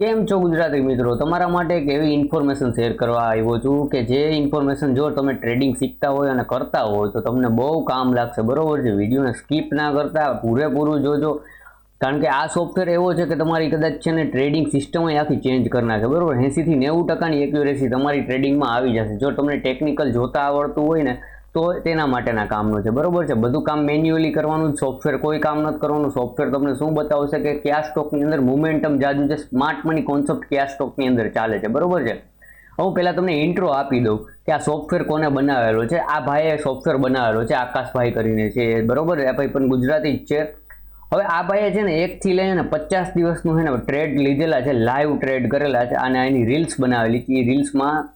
કેમ છો ગુજરાતી મિત્રો? તમારા માટે એક એવી ઇન્ફોર્મેશન શેર કરવા આવ્યો છું કે જે ઇન્ફોર્મેશન જો તમે ટ્રેડિંગ શીખતા હોય અને કરતા હોય તો તમને બહુ કામ લાગશે, બરોબર છે? વિડીયોને સ્કીપ ના કરતા, પૂરેપૂરું જોજો. કારણ કે આ સોફ્ટવેર એવો છે કે તમારી કદાચ છે ને ટ્રેડિંગ સિસ્ટમ આખી ચેન્જ કરી નાખે, બરોબર? એંસીથી નેવું ટકાની એક્યુરેસી તમારી ટ્રેડિંગમાં આવી જશે. જો તમને ટેકનિકલ જોતા આવડતું હોય ને તો તેના માટેના કામનું છે. બરોબર છે? બધું કામ મેન્યુઅલી કરવાનું સોફ્ટવેર કોઈ કામ નથી કરવાનું. સોફ્ટવેર તમને શું બતાવશે કે કયા સ્ટોકની અંદર મોમેન્ટમ જાજુ છે સ્માર્ટ મની કોન્સેપ્ટ કયા સ્ટોકની અંદર ચાલે છે. બરોબર છે? હું પહેલાં તમને ઇન્ટ્રો આપી દઉં કે આ સોફ્ટવેર કોને બનાવેલો છે. આ ભાઈએ સોફ્ટવેર બનાવેલો છે, આકાશભાઈ કરીને છે. બરોબર? આ ભાઈ પણ ગુજરાતી જ છે. હવે આ ભાઈએ છે ને એકથી લઈને પચાસ દિવસનું છે ને ટ્રેડ લીધેલા છે લાઈવ ટ્રેડ કરેલા છે અને એની રીલ્સ બનાવેલી છે. એ રીલ્સમાં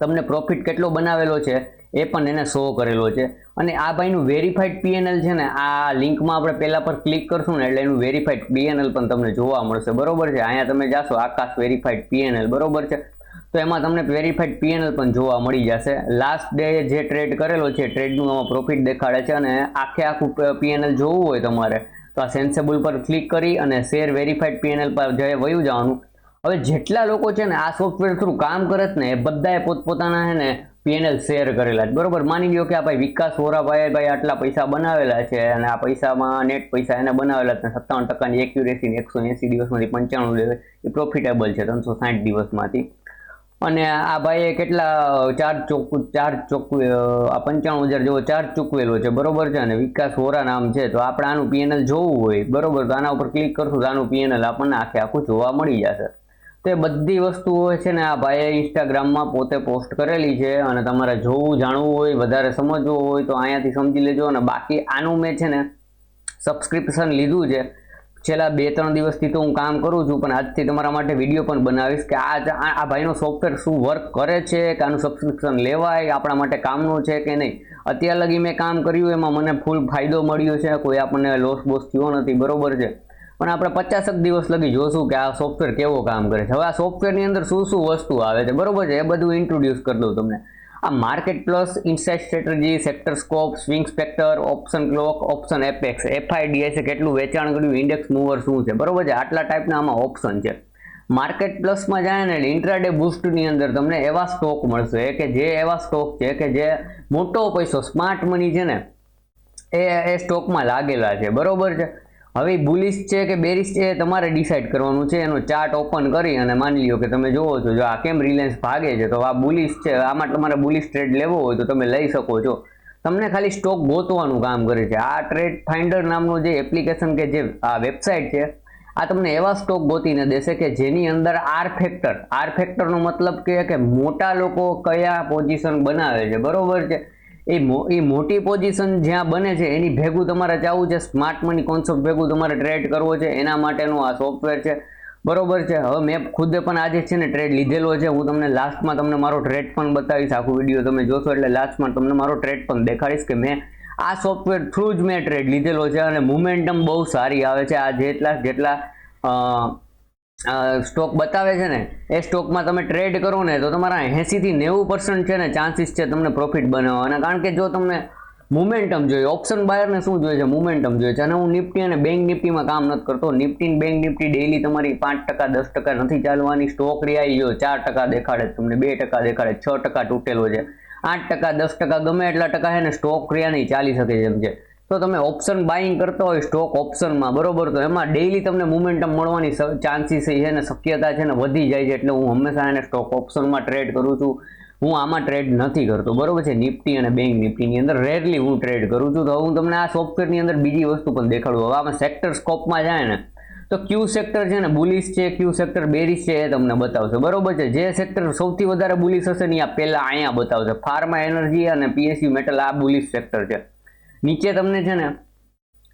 તમને પ્રોફિટ કેટલો બનાવેલો છે? એ પણ એને શો કરેલો છે. અને આ ભાઈનું વેરીફાઈડ પીએનએલ છે ને, આ લિંકમાં આપણે પહેલા પર ક્લિક કરશું ને, એટલે એનું વેરીફાઈડ પીએનએલ પણ તમને જોવા મળશે. બરોબર છે? અહીંયા તમે જાશો, આકાશ વેરીફાઈડ પીએનએલ બરોબર છે? તો એમાં તમને વેરીફાઈડ પીએનએલ પણ જોવા મળી જશે. લાસ્ટ ડે જે ટ્રેડ કરેલો છે ટ્રેડનું આમાં પ્રોફિટ દેખાડે છે અને આખે આખું પીએનએલ જોવું હોય તમારે, તો આ સેન્સેબલ પર ક્લિક કરી અને શેર વેરીફાઈડ પીએનએલ પર જઈ વયું જવાનું હવે જેટલા લોકો છે ને આ સોફ્ટવેર થ્રુ કામ કરે ને, એ બધાએ પોતપોતાના છે ને પીએનએલ શેર કરેલા છે. બરોબર? માની લ્યો કે આ ભાઈ વિકાસ વોરાભાઈ ભાઈ આટલા પૈસા બનાવેલા છે અને આ પૈસામાં નેટ પૈસા એને બનાવેલા છે સત્તાવન ટકાની એક્યુરેસી ને એકસો એંસી દિવસમાંથી પંચાણું લેવે એ પ્રોફિટેબલ છે, ત્રણસો સાઠ દિવસમાંથી. અને આ ભાઈએ કેટલા ચાર્જ ચોક ચાર્જ ચોક આ પંચાણું હજાર જેવો ચાર્જ ચૂકવેલો છે. બરોબર છે? અને વિકાસ વોરા નામ છે. તો આપણે આનું પીએનએલ જોવું હોય. બરોબર? તો આના ઉપર ક્લિક કરશું તો આનું પીએનએલ આપણને આખે આખું જોવા મળી જશે. તો બધી વસ્તુઓ છે ને આ ભાઈએ ઇન્સ્ટાગ્રામમાં પોતે પોસ્ટ કરેલી છે અને તમારે જોવું, જાણવું હોય, વધારે સમજવું હોય તો અહીંયાથી સમજી લેજો અને બાકી આનું મેં છે ને સબસ્ક્રિપ્શન લીધું છે. છેલ્લા બે ત્રણ દિવસથી તો હું કામ કરું છું, પણ આજથી તમારા માટે વીડિયો પણ બનાવીશ કે આ આ ભાઈનો સોફ્ટવેર શું વર્ક કરે છે, કે આનું સબસ્ક્રિપ્શન લેવાય, આપણા માટે કામનું છે કે નહીં? અત્યાર લગી મેં કામ કર્યું, એમાં મને ફૂલ ફાયદો મળ્યો છે, કોઈ આપણને લોસ બોસ થયો નથી, બરોબર છે. પણ આપણે પચાસક દિવસ લગી જોશું કે આ સોફ્ટવેર કેવો કામ કરે છે. હવે આ સોફ્ટવેરની અંદર શું શું વસ્તુ આવે છે? બરોબર છે, એ બધું ઇન્ટ્રોડ્યુસ કરી દઉં તમને. આ market plus insight strategy sector scope swing spectre option clock option apex FIDS કેટલું વેચાણ કર્યું ઇન્ડેક્સ મૂવર શું છે? બરોબર છે, આટલા ટાઈપના આમાં ઓપ્શન છે. માર્કેટ પ્લસમાં જાય ને ઇન્ટ્રાડે બુસ્ટની અંદર તમને એવા સ્ટોક મળશે કે જે એવા સ્ટોક છે કે જે મોટો પૈસો સ્માર્ટ મની છે ને, એ એ સ્ટોકમાં લાગેલા છે. બરોબર છે? હવે બુલિશ છે કે બેરિશ છે તમારે ડિસાઇડ કરવાનું છે. એનો ચાર્ટ ઓપન કરી અને માની લ્યો કે તમે જોવો છો, જો આ કેમ રિલાયન્સ ભાગે છે, તો આ બુલિશ છે, આમાં તમારે બુલિશ ટ્રેડ લેવો હોય તો તમે લઈ શકો છો. તમને ખાલી સ્ટોક ગોતવાનું કામ કરે છે. આ ટ્રેડ ફાઇન્ડર નામનું જે એપ્લિકેશન કે જે, આ વેબસાઇટ છે, આ તમને એવા સ્ટોક ગોતીને દેશે કે જેની અંદર આર ફેક્ટર આર ફેક્ટરનો મતલબ કે કે મોટા લોકો કયા પોઝિશન બનાવે છે. બરોબર છે? એ એ મોટી પોઝિશન જ્યાં બને છે, એની ભેગું તમારે ચાવું છે સ્માર્ટ મની કોન્સેપ્ટ ભેગું તમારે ટ્રેડ કરવો છે, એના માટેનું આ સોફ્ટવેર છે. બરોબર છે, હવે મેં ખુદે પણ આજે છે ને ટ્રેડ લીધેલો છે, હું તમને લાસ્ટમાં તમને મારો ટ્રેડ પણ બતાવીશ, આખું વીડિયો તમે જોશો એટલે લાસ્ટમાં તમને મારો ટ્રેડ પણ દેખાડીશ કે મેં આ સોફ્ટવેર થ્રુ જ મેં ટ્રેડ લીધેલો છે અને મુમેન્ટમ બહુ સારી આવે છે, આ જેટલા જેટલા સ્ટોક બતાવે છે ને, એ સ્ટોકમાં તમે ટ્રેડ કરો ને, તો તમારા એંસીથી નેવું પર્સન્ટ છે ને ચાન્સીસ છે તમને પ્રોફિટ બનાવવાના. કારણ કે જો તમને મુમેન્ટમ જોઈએ ઓપ્શન બાયરને શું જોઈએ છે? મુમેન્ટમ જોઈએ છે. અને હું નિફ્ટી અને બેંક નિફ્ટીમાં કામ નથી કરતો. નિફ્ટી બેંક નિફ્ટી ડેલી તમારી પાંચ ટકા, દસ ટકા નથી ચાલવાની. સ્ટોક રિયાઈ જો ચાર ટકા દેખાડે તમને, બે ટકા દેખાડે છ ટકા તૂટેલો છે. આઠ ટકા, દસ ટકા ગમે એટલા ટકા છે ને સ્ટોક ક્રિયા નહીં, ચાલી શકે એમ છે. તો તમે ઓપ્શન બાઇંગ કરતા હોય સ્ટોક ઓપ્શનમાં બરોબર? તો એમાં ડેઈલી તમને મુમેન્ટમ મળવાની ચાન્સીસ છે ને શક્યતા છે ને વધી જાય છે. એટલે હું હંમેશા એને સ્ટોક ઓપ્શનમાં ટ્રેડ કરું છું. હું આમાં ટ્રેડ નથી કરતો, બરોબર છે? નિફ્ટી અને બેંક નિફ્ટીની અંદર રેરલી હું ટ્રેડ કરું છું. તો હું તમને આ સોફ્ટવેરની અંદર બીજી વસ્તુ પણ દેખાડું. હવે આમાં સેક્ટર સ્કોપમાં જાય ને, તો ક્યુ સેક્ટર છે ને બુલિશ છે ક્યુ સેક્ટર બેરિશ છે એ તમને બતાવશે. બરોબર છે? જે સેક્ટર સૌથી વધારે બુલિશ હશે ને આ પહેલાં અહીંયા બતાવશે. ફાર્મા એનર્જી અને પીએસયુ મેટલ આ બુલિશ સેક્ટર છે. નીચે તમને છે ને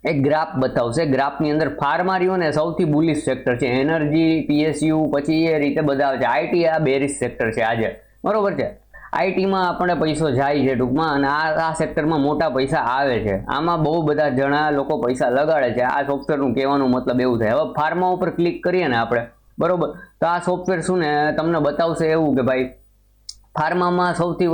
એક ગ્રાફ બતાવશે. ગ્રાફની અંદર ફાર્મારીઓને સૌથી બુલિશ સેક્ટર છે. એનર્જી, પીએસયુ, પછી એ રીતે બધા છે. આઈટી આ બેરિશ સેક્ટર છે આજે. બરોબર છે? આઈટીમાં આપણે પૈસો જાય છે ટૂંકમાં અને આ આ સેક્ટરમાં મોટા પૈસા આવે છે. આમાં બહુ બધા જણા લોકો પૈસા લગાડે છે. આ સોફ્ટવેરનું કહેવાનું મતલબ એવું થાય. હવે ફાર્મા ઉપર ક્લિક કરીએ ને આપણે. બરોબર? તો આ સોફ્ટવેર શું ને તમને બતાવશે એવું કે ભાઈ ફાર્મામાં સૌથી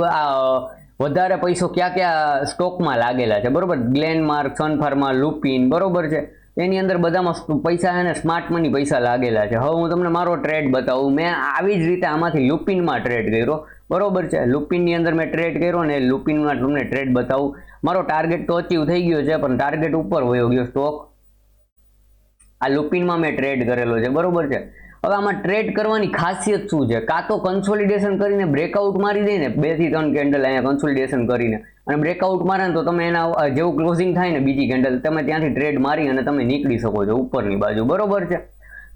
વધારે પૈસો કયા કયા સ્ટોકમાં લાગેલા છે, બરોબર? ગ્લેનમાર્ક સન ફાર્મા લુપિન બરોબર છે? એની અંદર બધામાં પૈસા છે ને સ્માર્ટ મની પૈસા લાગેલા છે. હવે હું તમને મારો ટ્રેડ બતાવું. મેં આવી જ રીતે આમાંથી લુપિનમાં ટ્રેડ કર્યો, બરોબર છે? લુપિનની અંદર મેં ટ્રેડ કર્યો ને લુપિનમાં તમને ટ્રેડ બતાવું. મારો ટાર્ગેટ તો અચીવ થઈ ગયો છે, પણ ટાર્ગેટ ઉપર વયો ગયો સ્ટોક આ લુપિનમાં મેં ટ્રેડ કરેલો છે, બરોબર છે? હવે આમાં ટ્રેડ કરવાની ખાસિયત શું છે? કાં તો કન્સોલિડેશન કરીને બ્રેકઆઉટ મારી દે ને, બેથી ત્રણ કેન્ડલ અહીંયા કન્સોલિડેશન કરીને. અને બ્રેકઆઉટ મારે તો તમે એના જેવું ક્લોઝિંગ થાય ને બીજી કેન્ડલ તમે ત્યાંથી ટ્રેડ મારી અને તમે નીકળી શકો છો ઉપરની બાજુ. બરોબર છે?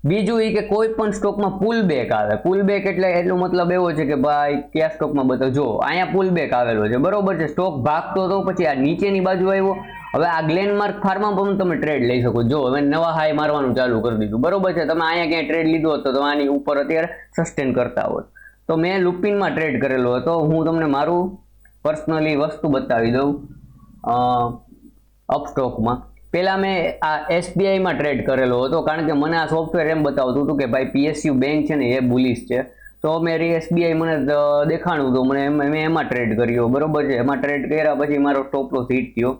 બીજું એ કે કોઈ પણ સ્ટોકમાં પુલ બેક આવે. પુલ બેક એટલે એટલો મતલબ એવો છે કે ભાઈ, કયા સ્ટોકમાં બધો જો, અહીંયા પુલ બેક આવેલો છે. બરોબર છે? સ્ટોક ભાગતો હતો પછી આ નીચેની બાજુ આવ્યો. હવે આ ગ્લેનમાર્ક ફાર્મા પણ તમે ટ્રેડ લઈ શકો. જો, હવે નવા હાઈ મારવાનું ચાલુ કરી દીધું. બરોબર છે? તમે અહીંયા ક્યાંય ટ્રેડ લીધો હતો તો આની ઉપર અત્યારે સસ્ટેન કરતા હોત. તો મેં લુપિનમાં ટ્રેડ કરેલો હતો. હું તમને મારું પર્સનલી વસ્તુ બતાવી દઉં અપસ્ટોકમાં પહેલાં મેં આ એસબીઆઈમાં ટ્રેડ કરેલો હતો, કારણ કે મને આ સોફ્ટવેર એમ બતાવતું હતું કે ભાઈ પીએસયુ બેંક છે ને, એ બુલિશ છે. તો મેં એસબીઆઈ મને દેખાણું હતું મને એમ- મેં એમાં ટ્રેડ કર્યો. બરોબર છે? એમાં ટ્રેડ કર્યા પછી મારો સ્ટોપ લોસ હિટ થયો.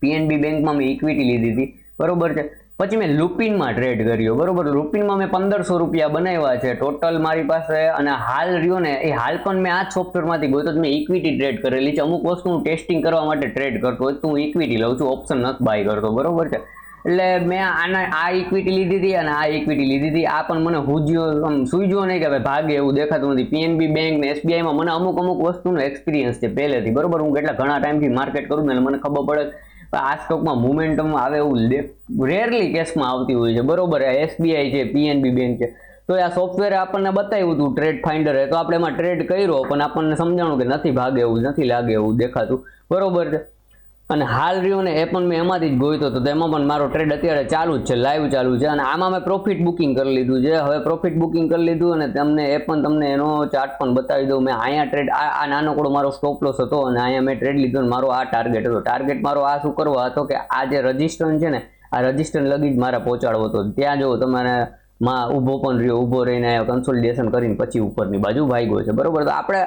પીએનબી બેંકમાં મેં ઇક્વિટી લીધી હતી. બરોબર છે? પછી મેં લુપિનમાં ટ્રેડ કર્યો. બરોબર? લુપિનમાં મેં પંદરસો રૂપિયા બનાવ્યા છે. ટોટલ મારી પાસે અને હાલ રહ્યો ને, એ હાલ પણ મેં આ જ સોફ્ટવેરમાંથી ગયો તો મેં ઇક્વિટી ટ્રેડ કરેલી છે. અમુક વસ્તુ હું ટેસ્ટિંગ કરવા માટે ટ્રેડ કરતો હોય તો હું ઇક્વિટી લઉં છું. ઓપ્શન નથી બાય કરતો. બરોબર છે? એટલે મેં આના, આ ઇક્વિટી લીધી હતી અને આ ઇક્વિટી લીધી હતી. આ પણ મને હુજ્યો, આમ સૂઈજો નહીં કે ભાઈ ભાગે એવું દેખાતું નથી. પીએનબી બેંક ને એસબીઆઈમાં મને અમુક અમુક વસ્તુનો એક્સપિરિયન્સ છે પહેલેથી. બરોબર? હું કેટલા ઘણા ટાઈમથી માર્કેટ કરું ને મને ખબર પડે આ સ્ટોકમાં મુમેન્ટમ આવે એવું રેરલી કેસમાં આવતી હોય છે. બરોબર એસબીઆઈ છે પીએનબી બેંક છે. તો આ સોફ્ટવેર આપણને બતાવ્યું હતું ટ્રેડ ફાઇન્ડર તો આપણે એમાં ટ્રેડ કર્યો, પણ આપણને સમજાણું કે નથી ભાગે એવું, નથી લાગે એવું દેખાતું. બરોબર છે. અને હાલ રહ્યો ને એ પણ મેં એમાંથી જ ગોઈતો હતો તો એમાં પણ મારો ટ્રેડ અત્યારે ચાલુ જ છે લાઈવ ચાલુ છે અને આમાં મેં પ્રોફિટ બુકિંગ કરી લીધું છે. હવે પ્રોફિટ બુકિંગ કરી લીધું અને તમને એ પણ તમને એનો ચાર્ટ પણ બતાવી દઉં. મેં અહીંયા ટ્રેડ આ નાનકડો મારો સ્ટોપ લોસ હતો અને અહીંયા મેં ટ્રેડ લીધો અને મારો આ ટાર્ગેટ હતો. ટાર્ગેટ મારો આ શું કરવો? હતો કે આ જે રજિસ્ટન છે ને, આ રજિસ્ટન લગી જ મારે પહોંચાડવો હતો. ત્યાં જો તમારે માં ઊભો પણ રહ્યો, ઊભો રહીને કન્સોલિડેશન કરીને પછી ઉપરની બાજુ ભાગ્યો છે. બરોબર? તો આપણે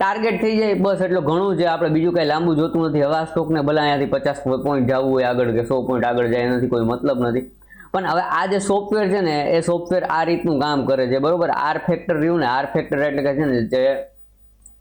ટાર્ગેટ થઈ જાય, બસ એટલું ઘણું છે. આપણે બીજું કાંઈ લાંબુ જોતું નથી. હવે સ્ટોકને ભલે અહીંયાથી પચાસ પોઈન્ટ જવું હોય, આગળ કે સો પોઈન્ટ આગળ જાય, એનાથી કોઈ મતલબ નથી. પણ હવે આ જે સોફ્ટવેર છે ને, એ સોફ્ટવેર આ રીતનું કામ કરે છે. બરોબર? આર ફેક્ટર રહ્યું ને આર ફેક્ટર એટલે કે છે ને, જે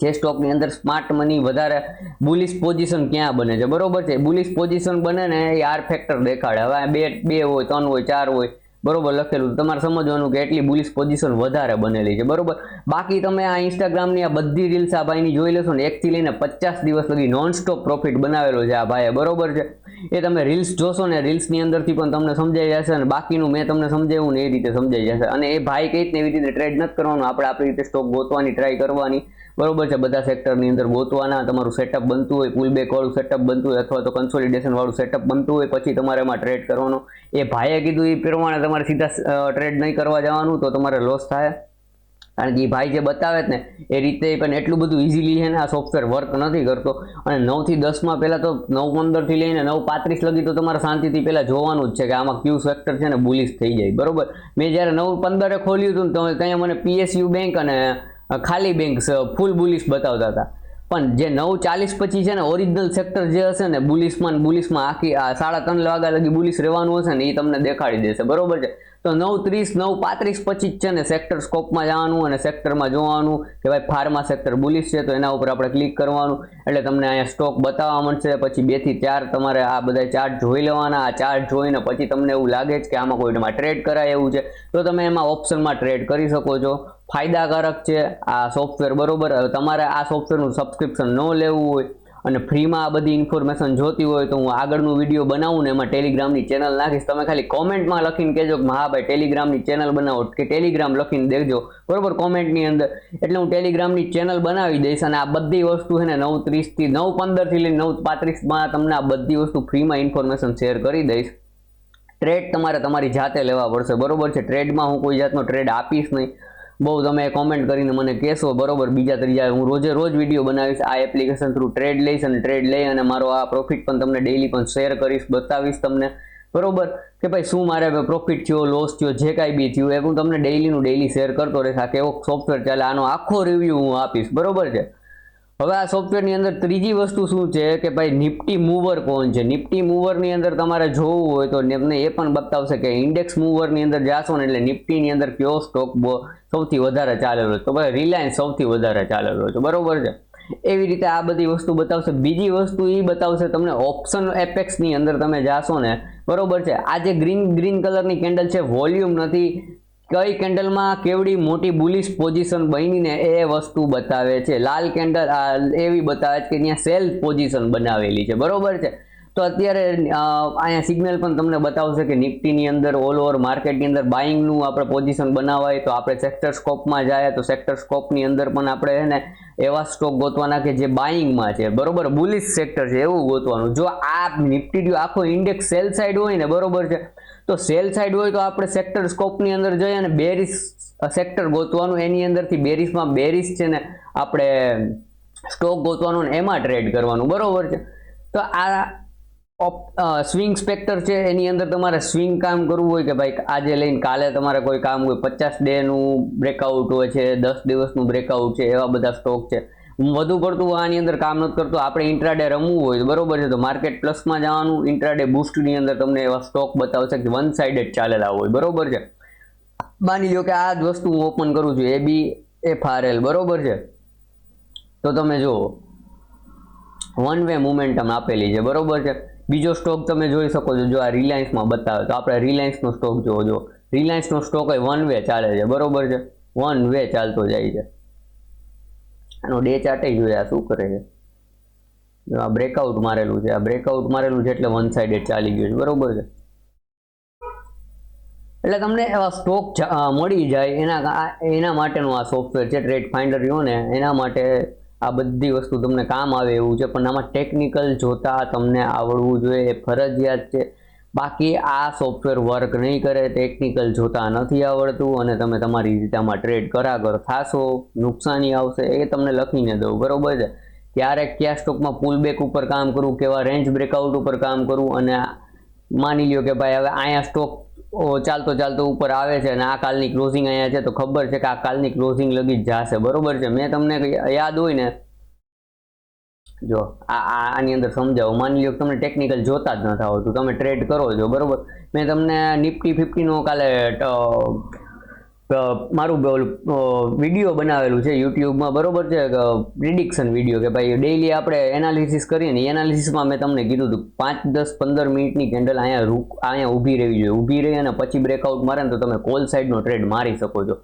જે સ્ટોકની અંદર સ્માર્ટ મની વધારે બુલિશ પોઝિશન ક્યાં બને છે? બરોબર છે? બુલિશ પોઝિશન બને ને, એ આર ફેક્ટર દેખાડે. હવે બે બે હોય, ત્રણ હોય, ચાર હોય બરોબર લખેલું તમારે સમજવાનું કે એટલી બુલિશ પોઝિશન વધારે બનેલી છે. બરોબર? બાકી તમે આ ઇન્સ્ટાગ્રામની આ બધી રીલ્સ આ ભાઈની જોઈ લેશો ને, એકથી લઈને પચાસ દિવસ સુધી નોન સ્ટોપ પ્રોફિટ બનાવેલો છે આ ભાઈએ. બરોબર છે? એ તમે રીલ્સ જોશો ને રીલ્સની અંદરથી પણ તમને સમજાઈ જશે અને બાકીનું મેં તમને સમજાવ્યું ને એ રીતે સમજાઈ જશે. અને એ ભાઈ કઈ રીતને એવી રીતે ટ્રેડ નથી કરવાનું. આપણે આપણી રીતે સ્ટોક ગોતવાની ટ્રાય કરવાની. બરોબર છે, બધા સેક્ટરની અંદર ગોતવાના, તમારું સેટઅપ બનતું હોય પુલ બેક વાળું સેટઅપ બનતું હોય અથવા તો કન્સોલિડેશન વાળું સેટઅપ બનતું હોય, પછી તમારે એમાં ટ્રેડ કરવાનો. એ ભાઈએ કીધું એ પ્રમાણે તમારે સીધા ટ્રેડ નહીં કરવા જવાનું, તો તમારે લોસ થાય. કારણ કે એ ભાઈ જે બતાવે ને, એ રીતે પણ એટલું બધું ઇઝીલી છે ને આ સોફ્ટવેર વર્ક નથી કરતો. અને નવથી દસમાં પહેલાં તો નવ પંદરથી લઈને નવ પાંત્રીસ લગી તો તમારે શાંતિથી પહેલાં જોવાનું જ છે કે આમાં ક્યુ સેક્ટર છે ને બુલિશ થઈ જાય. બરોબર? મેં જ્યારે નવ પંદરે ખોલ્યું હતું ને તો ત્યાં મને પીએસયુ બેંક અને ખાલી બેંક ફૂલ બુલિશ બતાવતા હતા. પણ જે નવ ચાલીસ પછી છે ને ઓરિજિનલ સેક્ટર જે હશે ને બુલિશમાં બુલિશમાં આખી સાડા ત્રણ વાગ્યા લગી બુલિશ રહેવાનું હશે ને એ તમને દેખાડી દેશે. બરોબર છે? તો નવ ત્રીસ, નવ પાંત્રીસ પચીસ છે ને સેક્ટર સ્કોપમાં જવાનું અને સેક્ટરમાં જોવાનું કે ભાઈ ફાર્મા સેક્ટર બુલિશ છે તો એના ઉપર આપણે ક્લિક કરવાનું. એટલે તમને અહીંયા સ્ટોક બતાવવા મળશે, પછી બેથી ચાર તમારે આ બધા ચાર્ટ જોઈ લેવાના. આ ચાર્ટ જોઈને પછી તમને એવું લાગે છે કે આમાં કોઈમાં ટ્રેડ કરાય એવું છે. તો તમે એમાં ઓપ્શનમાં ટ્રેડ કરી શકો છો. ફાયદાકારક છે. આ સોફ્ટવેર બરોબર. તમારે આ સોફ્ટવેરનું સબસ્ક્રિપ્શન ન લેવું હોય અને ફ્રીમાં આ બધી ઇન્ફોર્મેશન જોતી હોય તો હું આગળનું વીડિયો બનાવું ને એમાં ટેલિગ્રામની ચેનલ નાખીશ. તમે ખાલી કોમેન્ટમાં લખીને કહેજો કે હા ભાઈ ટેલિગ્રામની ચેનલ બનાવો કે ટેલિગ્રામ લખીને દેજો બરોબર? કોમેન્ટની અંદર. એટલે હું ટેલિગ્રામની ચેનલ બનાવી દઈશ અને આ બધી વસ્તુ છે ને નવ ત્રીસથી નવ પંદરથી લઈને નવ પાંત્રીસમાં તમને આ બધી વસ્તુ ફ્રીમાં ઇન્ફોર્મેશન શેર કરી દઈશ. ટ્રેડ તમારે તમારી જાતે લેવા પડશે. બરોબર છે? ટ્રેડમાં હું કોઈ જાતનો ટ્રેડ આપીશ નહીં. બહુ તમે કોમેન્ટ કરીને મને કહેશો, બરોબર? બીજા ત્રીજા હું રોજે રોજ વીડિયો બનાવીશ, આ એપ્લિકેશન થ્રુ ટ્રેડ લઈશ અને ટ્રેડ લઈ અને મારો આ પ્રોફિટ પણ તમને ડેઈલી પણ શેર કરીશ, બતાવીશ તમને. બરોબર? કે ભાઈ, શું મારે પ્રોફિટ થયો લોસ થયો, જે કાંઈ બી થયું, એ હું તમને ડેઈલીનું ડેઈલી શેર કરતો રહીશ. આ કેવો સોફ્ટવેર ચાલે, આનો આખો રિવ્યૂ હું આપીશ. બરોબર છે? હવે આ સોફ્ટવેરની અંદર ત્રીજી વસ્તુ શું છે કે ભાઈ નિફ્ટી મૂવર કોણ છે? નિફ્ટી મૂવરની અંદર તમારે જોવું હોય તો તમને એ પણ બતાવશે કે ઇન્ડેક્સ મૂવરની અંદર જાશો ને એટલે નિફ્ટીની અંદર કયો સ્ટોક સૌથી વધારે ચાલેલો છે? તો ભાઈ રિલાયન્સ સૌથી વધારે ચાલેલો છે. બરોબર છે? એવી રીતે આ બધી વસ્તુ બતાવશે. બીજી વસ્તુ એ બતાવશે તમને ઓપ્શન એપેક્સની અંદર તમે જાશો ને, બરોબર છે? આ જે ગ્રીન ગ્રીન કલરની કેન્ડલ છે વોલ્યુમ નથી. કઈ કેન્ડલમાં કેવડી મોટી બુલિશ પોઝિશન બનીને એ વસ્તુ બતાવે છે? લાલ કેન્ડલ એવી બતાવે છે કે ત્યાં સેલ પોઝિશન બનાવેલી છે. બરોબર છે? તો અત્યારે અહીંયા સિગ્નલ પણ તમને બતાવશે કે નિફ્ટીની અંદર ઓલ ઓવર માર્કેટની અંદર બાઇંગનું આપણે પોઝિશન બનાવાય. તો આપણે સેક્ટર સ્કોપમાં જાય, તો સેક્ટર સ્કોપની અંદર પણ આપણે છે ને, એવા સ્ટોક ગોતવાના કે જે બાઇંગમાં છે. બરોબર? બુલિશ સેક્ટર છે, એવું ગોતવાનું. જો આ નિફ્ટી આખો ઇન્ડેક્સ સેલ સાઇડ હોય ને, બરોબર છે, તો સેલ સાઇડ હોય તો આપણે સેક્ટર સ્કોપની અંદર જઈ અને બેરિસ સેક્ટર ગોતવાનું. એની અંદરથી બેરિસમાં બેરિસ છે ને, આપણે સ્ટોક ગોતવાનું એમાં ટ્રેડ કરવાનું. બરોબર છે? તો આ સ્વિંગ સ્પેક્ટર છે, એની અંદર તમારે સ્વિંગ કામ કરવું હોય કે ભાઈ આજે લઈને કાલે તમારે કોઈ કામ હોય, પચાસ ડેનું બ્રેકઆઉટ હોય છે, દસ દિવસનું બ્રેકઆઉટ છે, એવા બધા સ્ટોક છે. હું વધુ પડતું આની અંદર કામ નથી કરતું, આપણે ઇન્ટ્રાડે રમવું હોય બરોબર છે, તો માર્કેટ પ્લસમાં જવાનું ઇન્ટ્રાડે બુસ્ટની અંદર તમને એવા સ્ટોક બતાવશે કે વન સાઇડેડ ચાલેલા હોય, બરોબર છે. માની લો કે આ જ વસ્તુ હું ઓપન કરું છું, A B F R L બરોબર છે. તો તમે જુઓ વન વે મુમેન્ટમ આપેલી છે, બરોબર છે. બીજો સ્ટોક તમે જોઈ શકો છો, જો આ રિલાયન્સમાં બતાવે, તો આપણે રિલાયન્સનો સ્ટોક જોવો જો. રિલાયન્સનો સ્ટોક એ વન વે ચાલે છે, બરોબર છે? વન વે ચાલતો જાય છે. આનો ડે ચાર્ટે જોયા, શું કરે છે? આ બ્રેકઆઉટ મારેલું છે, આ બ્રેકઆઉટ મારેલું છે એટલે વન સાઇડેડ ચાલી ગયું છે, બરોબર છે? એટલે તમને એવા સ્ટોક મળી જાય, એના એના માટેનું આ સોફ્ટવેર છે ટ્રેડ ફાઇન્ડર રહ્યો ને, એના માટે આ બધી વસ્તુ તમને કામ આવે એવું છે, પણ આમાં ટેકનિકલ જોતા તમને આવડવું જોઈએ એ ફરજિયાત છે. બાકી આ સોફ્ટવેર વર્ક નહીં કરે ટેકનિકલ જોતા નથી આવડતું અને તમે તમારી રીતે આમાં ટ્રેડ કરાગર થાશો, નુકસાની આવશે, એ તમને લખીને દઉં, બરાબર છે? ક્યારે કયા સ્ટોકમાં પુલબેક ઉપર કામ કરવું કેવા રેન્જ બ્રેકઆઉટ ઉપર કામ કરવું અને માની લ્યો કે ભાઈ, હવે અહીંયા સ્ટોક ચાલતો ચાલતો ઉપર આવે છે અને આ કાલની ક્લોઝિંગ અહીંયા છે તો ખબર છે કે આ કાલની ક્લોઝિંગ લગી જ જશે. બરોબર છે? મેં તમને યાદ હોય ને, જો, આ આની અંદર સમજાવો. માની લો તમને ટેકનિકલ જોતા જ નથી આવતું તમે ટ્રેડ કરો છો. બરોબર? મેં તમને નિફ્ટી ફિફ્ટીનો કાલે મારું વીડિયો બનાવેલું છે યુટ્યુબમાં. બરોબર છે પ્રિડિક્શન વીડિયો કે ભાઈ ડેઈલી આપણે એનાલિસિસ કરીએ ને એનાલિસિસમાં મેં તમને કીધું હતું પાંચ, દસ, પંદર મિનિટની કેન્ડલ અહીંયા રૂક, અહીંયા ઊભી રહેવી જોઈએ. ઊભી રહી અને પછી બ્રેકઆઉટ મારે ને તો તમે કોલ સાઈડનો ટ્રેડ મારી શકો છો.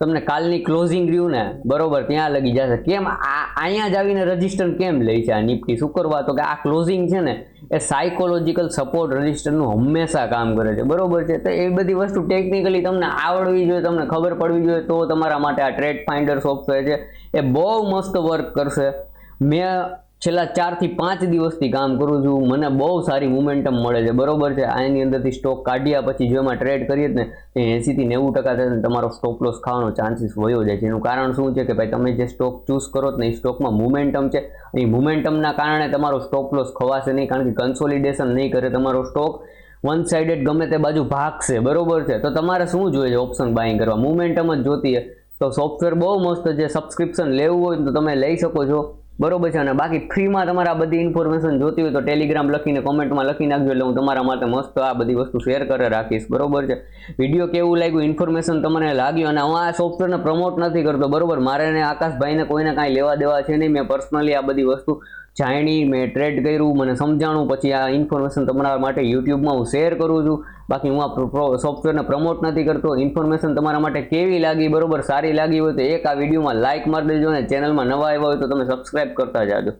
તમને કાલની ક્લોઝિંગ રહ્યું ને બરોબર ત્યાં લગી જશે. કેમ? આ, અહીંયા જ આવીને રજિસ્ટર કેમ લે છે આ નિફ્ટી? શું કરવા? તો કે આ ક્લોઝિંગ છે ને, એ સાયકોલોજીકલ સપોર્ટ રજિસ્ટરનું હંમેશા કામ કરે છે. બરોબર છે? તો એ બધી વસ્તુ ટેકનિકલી તમને આવડવી જોઈએ, તમને ખબર પડવી જોઈએ, તો તમારા માટે આ ટ્રેડ ફાઇન્ડર સોફ્ટવેર છે. એ બહુ મસ્ત વર્ક કરશે. મેં છેલ્લા ચારથી પાંચ દિવસથી કામ કરું છું. મને બહુ સારી મુમેન્ટમ મળે છે. બરોબર છે? આની અંદરથી સ્ટોક કાઢ્યા પછી જો એમાં ટ્રેડ કરીએ ને, એ એંસીથી નેવું ટકા થશે તમારો સ્ટોપ લોસ ખાવાનો ચાન્સીસ વયો જાય છે. એનું કારણ શું છે કે ભાઈ તમે જે સ્ટોક ચૂઝ કરો ને, એ સ્ટોકમાં મુમેન્ટમ છે. એ મુમેન્ટમના કારણે તમારો સ્ટોપ લોસ ખવાશે નહીં. કારણ કે કન્સોલિડેશન નહીં કરે તમારો સ્ટોક વન સાઇડેડ ગમે તે બાજુ ભાગશે. બરોબર છે? તો તમારે શું જોઈએ છે ઓપ્શન બાઇંગ કરવા? મુમેન્ટમ જ જોતી તો સોફ્ટવેર બહુ મસ્ત છે. સબસ્ક્રિપ્શન લેવું હોય તો તમે લઈ શકો છો. બરોબર છે, અને બાકી ફ્રીમાં તમારે આ બધી ઇન્ફોર્મેશન જોતી હોય તો ટેલિગ્રામ લખીને કોમેન્ટમાં લખી નાખજો, એટલે હું તમારા માટે મસ્ત આ બધી વસ્તુ શેર કરે રાખીશ, બરોબર છે. વીડિયો કેવું લાગ્યું ઇન્ફોર્મેશન તમને લાગ્યું, અને હું આ સોફ્ટવેરને પ્રમોટ નથી કરતો, બરોબર? મારે આકાશભાઈને કોઈને કાંઈ લેવા દેવા છે નહીં, મેં પર્સનલી આ બધી વસ્તુ જાણી મેં ટ્રેડ કર્યું, મને સમજાણું, પછી આ ઇન્ફોર્મેશન તમારા માટે યુટ્યુબમાં હું શેર કરું છું. બાકી હું આ સોફ્ટવેરને પ્રમોટ નથી કરતો. ઇન્ફોર્મેશન તમારા માટે કેવી લાગી, બરોબર, સારી લાગી હોય તો એક આ વિડીયોમાં લાઇક મારી દેજો અને ચેનલમાં નવા આવ્યા હોય તો તમે સબસ્ક્રાઇબ કરતા જાજો.